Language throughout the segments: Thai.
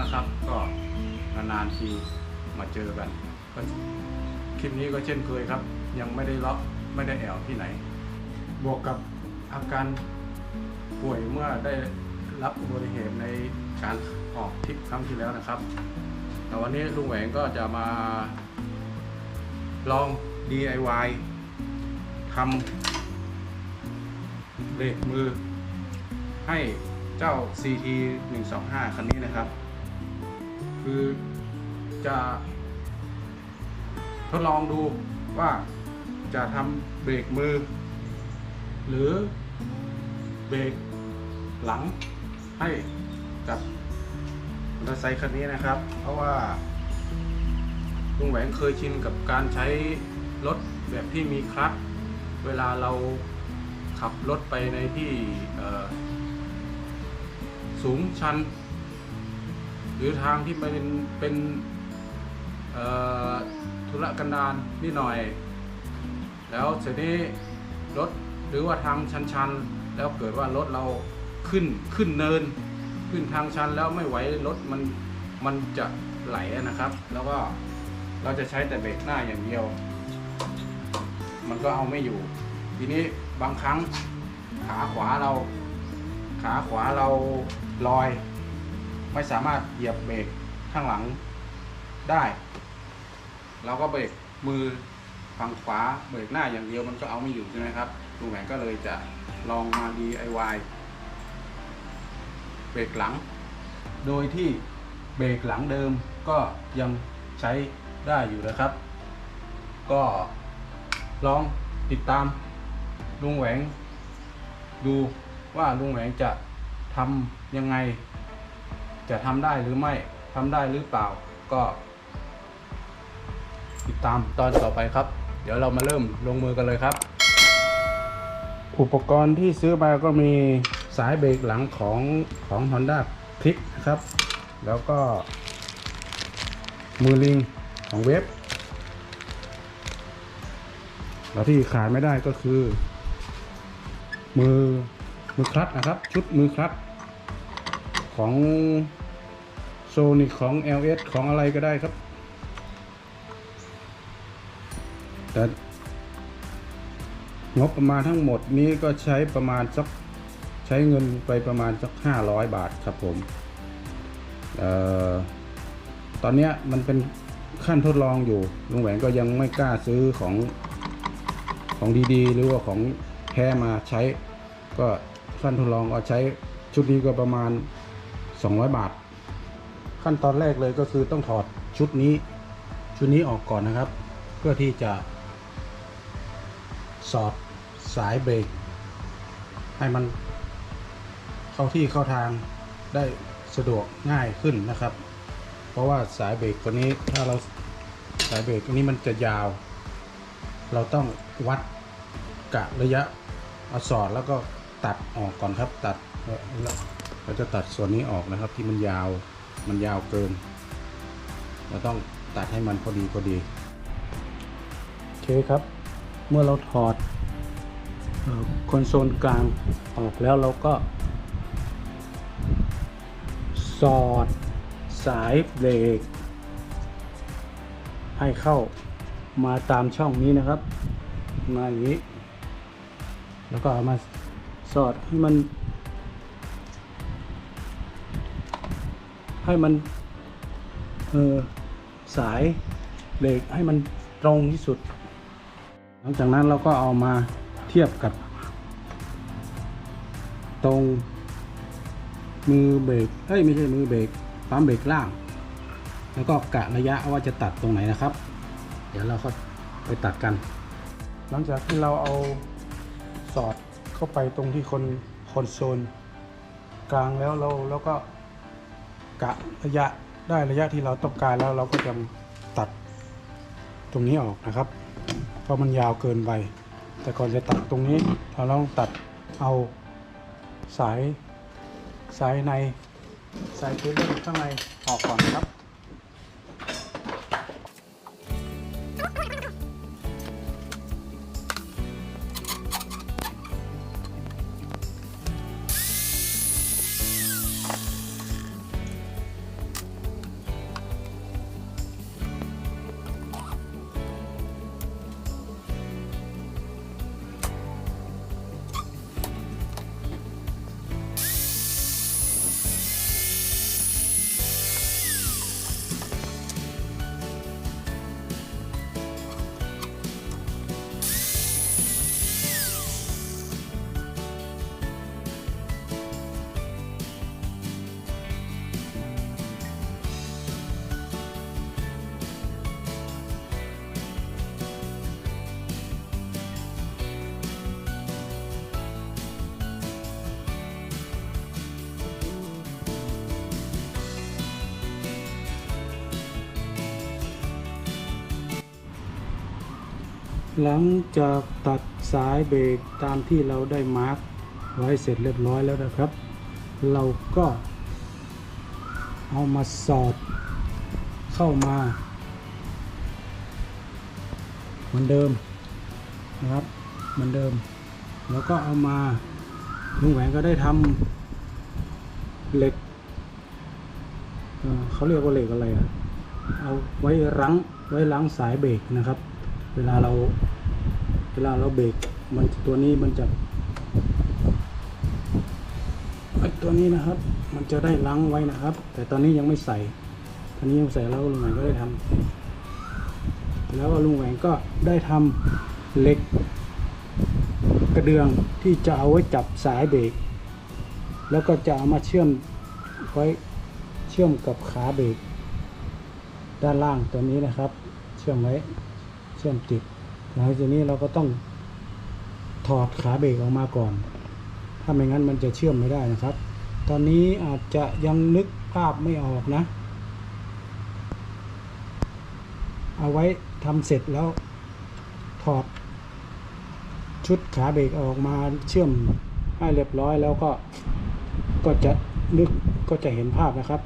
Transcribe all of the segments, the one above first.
นะครับ ก็นานๆทีมาเจอกันก็คลิปนี้ก็เช่นเคยครับ ยังไม่ได้ล็อกไม่ได้แอลที่ไหน บวกกับอาการป่วยเมื่อได้รับอุบัติเหตุในการออกทริปครั้งที่แล้วนะครับ แต่วันนี้ลุงแหวงก็จะมาลอง DIY ทำเบรกมือให้เจ้า CT 125 คันนี้นะครับ คือจะทดลองดูว่าจะทำเบรกมือ หรือเบรกหลังให้กับมอเตอร์ไซคันนี้นะครับ เพราะว่าลุงแหวงเคยชินกับการใช้รถแบบที่มีคลัตช์เวลาเราขับรถไปในที่สูงชัน หรือทางที่เป็นเป็นเอ่อธุระกันดารนิดหน่อย แล้วเสร็จนี้รถหรือว่าทางชันๆ แล้วเกิดว่ารถเราขึ้นขึ้นเนิน ขึ้นทางชันแล้วไม่ไหวรถมันมันจะไหลนะครับ แล้วก็เราจะใช้แต่เบรกหน้าอย่างเดียว มันก็เอาไม่อยู่ ทีนี้บางครั้งขาขวาเรา ขาขวาเราลอย ไม่สามารถเหยียบเบรกข้างหลังได้เราก็เบรกมือฝั่งขวาเบรกหน้าอย่างเดียวมันก็เอาไม่อยู่ใช่ไหมครับลุงแหวนก็เลยจะลองมา DIY เบรกหลัง โดยที่เบรกหลังเดิมก็ยังใช้ได้อยู่นะครับ ก็ลองติดตามลุงแหวงดูว่าลุงแหวงจะทำยังไง จะทำได้หรือไม่ทำได้หรือเปล่าก็ ติดตามตอนต่อไปครับ เดี๋ยวเรามาเริ่มลงมือกันเลยครับ อุปกรณ์ที่ซื้อมาก็มีสายเบรกหลังของของ Honda c l i c นะครับ แล้วก็ มือลิงของเว็บแล้วที่ขาดไม่ได้ก็คือ มือมือคลัตช์นะครับ ชุดมือคลัตช์ของ นิกของ LS ของอะไรก็ได้ครับ แต่งบประมาณทั้งหมดนี้ก็ใช้ประมาณสักใช้เงินไปประมาณสักห้าร้อยบาทครับผมออตอนนี้มันเป็นขั้นทดลองอยู่ลุงแหวนก็ยังไม่กล้าซื้อของของดีๆ หรือว่าของแท้มาใช้ ก็ขั้นทดลองเอาใช้ชุดนี้ก็ประมาณ 200 บาท ขั้นตอนแรกเลยก็คือต้องถอดชุดนี้ ชุดนี้ออกก่อนนะครับ เพื่อที่จะ สอดสายเบรกให้มันเข้าที่เข้าทางได้สะดวกง่ายขึ้นนะครับ เพราะว่าสายเบรกตัวนี้ถ้าเราสายเบรกตัวนี้มันจะยาว เราต้องวัดกะระยะเอาสอดแล้วก็ตัดออกก่อนครับตัดเราจะตัดส่วนนี้ออกนะครับที่มันยาว มันยาวเกิน เราต้องตัดให้มันพอดีพอดีโอเคครับ เมื่อเราถอดออคอนโซลกลางออกแล้วเราก็ สอดสายเบรกให้เข้ามาตามช่องนี้นะครับ มาอย่างนี้ แล้วก็เอามาสอดให้มัน ให้มันเออสายเบรกให้มันตรงที่สุด หลังจากนั้นเราก็เอามาเทียบกับ ตรงมือเบรกเอ้ยไม่ใช่มือเบรกปั๊มเบรกล่าง แล้วก็กะระยะว่าจะตัดตรงไหนนะครับ เดี๋ยวเราก็ไปตัดกัน หลังจากที่เราเอาสอดเข้าไปตรงที่คนคอนโซลกลางแล้วเราแล้วก็ กะระยะได้ระยะที่เราต้องการแล้วเราก็จะตัดตรงนี้ออกนะครับ เพราะมันยาวเกินไป แต่ก่อนจะตัดตรงนี้ เราต้องตัดเอาสายสายในสายเคเบิลข้างในออกก่อนครับ หลังจากตัดสายเบรกตามที่เราได้มาร์กไว้เสร็จเรียบร้อยแล้วนะครับ เราก็เอามาสอดเข้ามาเหมือนเดิมนะครับเหมือนเดิม แล้วก็เอามาลุงแหวนก็ได้ทำเหล็กเเขาเรียกว่าเหล็กอะไรอะเอาไว้รั้งไว้รั้งสายเบรกนะครับ เวลาเรา เวลาเราเบรกมันตัวนี้มันจะไอตัวนี้นะครับ มันจะได้รั้งไว้นะครับ แต่ตอนนี้ยังไม่ใส่ตอนนี้ยังใส่แล้วลุงแหวนก็ได้ทำแล้วลุงแหวนก็ได้ทำเหล็ก กระเดืองที่จะเอาไว้จับสายเบรกแล้วก็จะเอามาเชื่อมไว้เชื่อมกับขาเบรกด้านล่างตัวนี้นะครับ เชื่อมไว้เชื่อมติด หลังจากนี้เราก็ต้องถอดขาเบรกออกมาก่อน ถ้าไม่งั้นมันจะเชื่อมไม่ได้นะครับ ตอนนี้อาจจะยังนึกภาพไม่ออกนะ เอาไว้ทำเสร็จแล้วถอด ชุดขาเบรกออกมาเชื่อมให้เรียบร้อยแล้วก็ก็จะนึกก็จะเห็นภาพนะครับ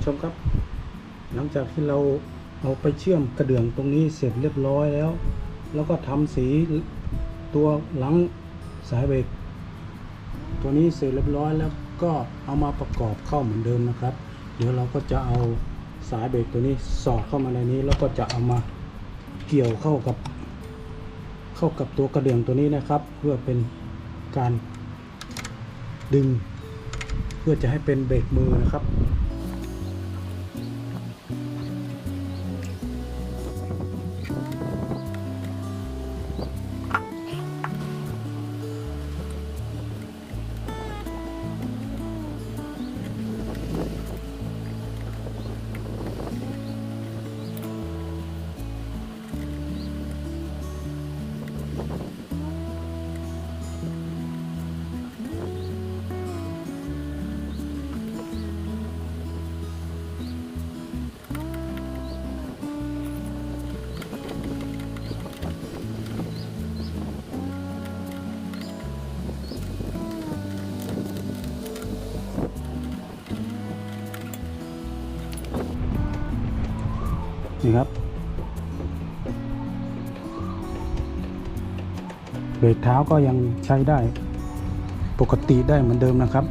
ผู้ชมครับ หลังจากที่เราเอาไปเชื่อมกระเดื่องตรงนี้เสร็จเรียบร้อยแล้ว แล้วก็ทำสีตัวหลังสายเบรกตัวนี้เสร็จเรียบร้อยแล้วก็เอามาประกอบเข้าเหมือนเดิมนะครับ เดี๋ยวเราก็จะเอาสายเบรกตัวนี้สอดเข้ามาในนี้ แล้วก็จะเอามาเกี่ยวเข้ากับ เข้ากับตัวกระเดื่องตัวนี้นะครับ เพื่อเป็นการดึง เพื่อจะให้เป็นเบรกมือนะครับ นี่ครับ เบรกเท้าก็ยังใช้ได้ปกติได้เหมือนเดิมนะครับ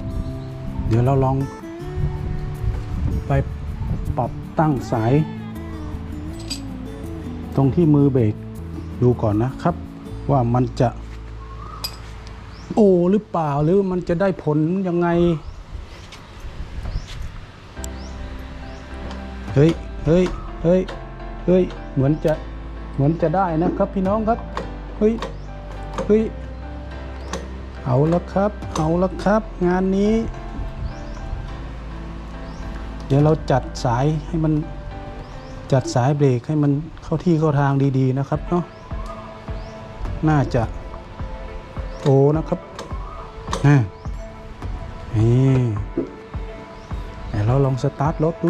เดี๋ยวเราลอง ไปปรับตั้งสาย ตรงที่มือเบรกดูก่อนนะครับ ว่ามันจะโอหรือเปล่าหรือมันจะได้ผลยังไง เฮ้ย เฮ้ย เฮ้ย เฮ้ย เหมือนจะเหมือนจะได้นะครับพี่น้องครับ เฮ้ย เฮ้ย เอาละครับ เอาละครับ งานนี้ เดี๋ยวเราจัดสายให้มันจัดสายเบรกให้มันเข้าที่เข้าทางดีๆนะครับเนาะ น่าจะโอนะครับนี่เดี๋ยวเราลองสตาร์ทรถดู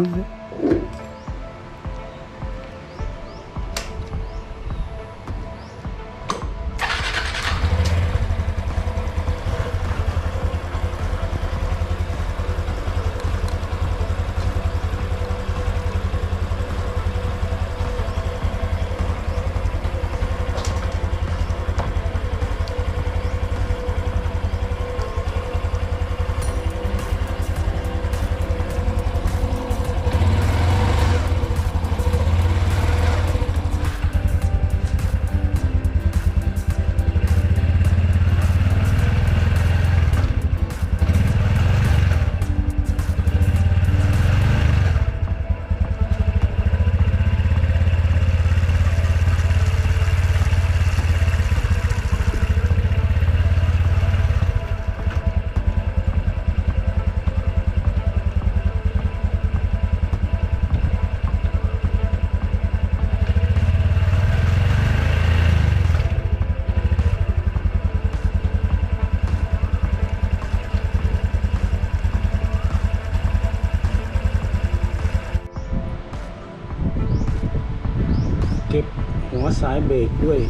เก็บหัวสายเบรกด้วย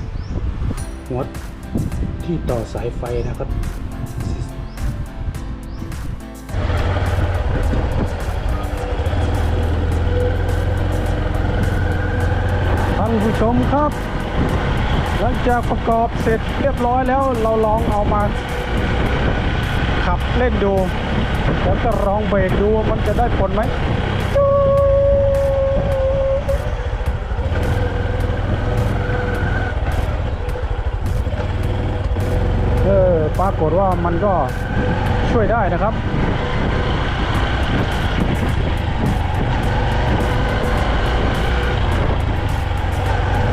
หัวที่ต่อสายไฟนะครับท่านผู้ชมครับ หลังจากประกอบเสร็จเรียบร้อยแล้วเราลองเอามาขับเล่นดู แล้วก็ลองเบรกดูว่ามันจะได้ผลไหม เออ ปรากฏว่ามันก็ช่วยได้นะครับ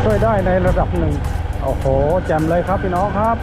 ช่วยได้ในระดับหนึ่งโอ้โหแจ่มเลยครับพี่น้องครับ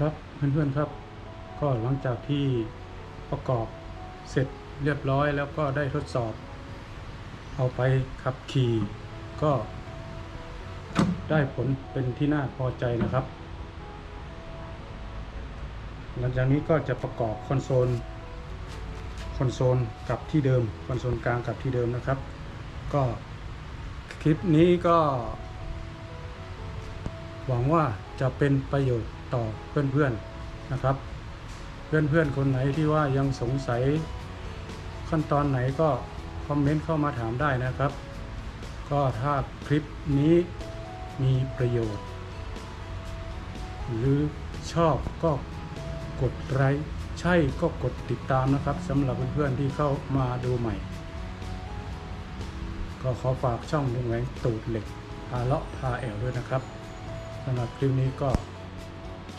ครับ เพื่อนๆครับ ก็หลังจากที่ประกอบเสร็จเรียบร้อยแล้วก็ได้ทดสอบ เอาไปขับขี่ก็ได้ผลเป็นที่น่าพอใจนะครับ หลังจากนี้ก็จะประกอบคอนโซลคอนโซลกับที่เดิมคอนโซลกลางกับที่เดิมนะครับ ก็คลิปนี้ก็หวังว่าจะเป็นประโยชน์ต่อเพื่อนๆ นะครับ เพื่อนๆคนไหนที่ว่ายังสงสัยขั้นตอนไหนก็คอมเมนต์เข้ามาถามได้นะครับ ก็ถ้าคลิปนี้มีประโยชน์ หรือชอบก็กดไลค์ใช่ก็กดติดตามนะครับสำหรับเพื่อนๆที่เข้ามาดูใหม่ ก็ขอฝากช่องลุงแหวงตูดเหล็กพาเลาะพาแอวด้วยนะครับสำหรับคลิปนี้ก็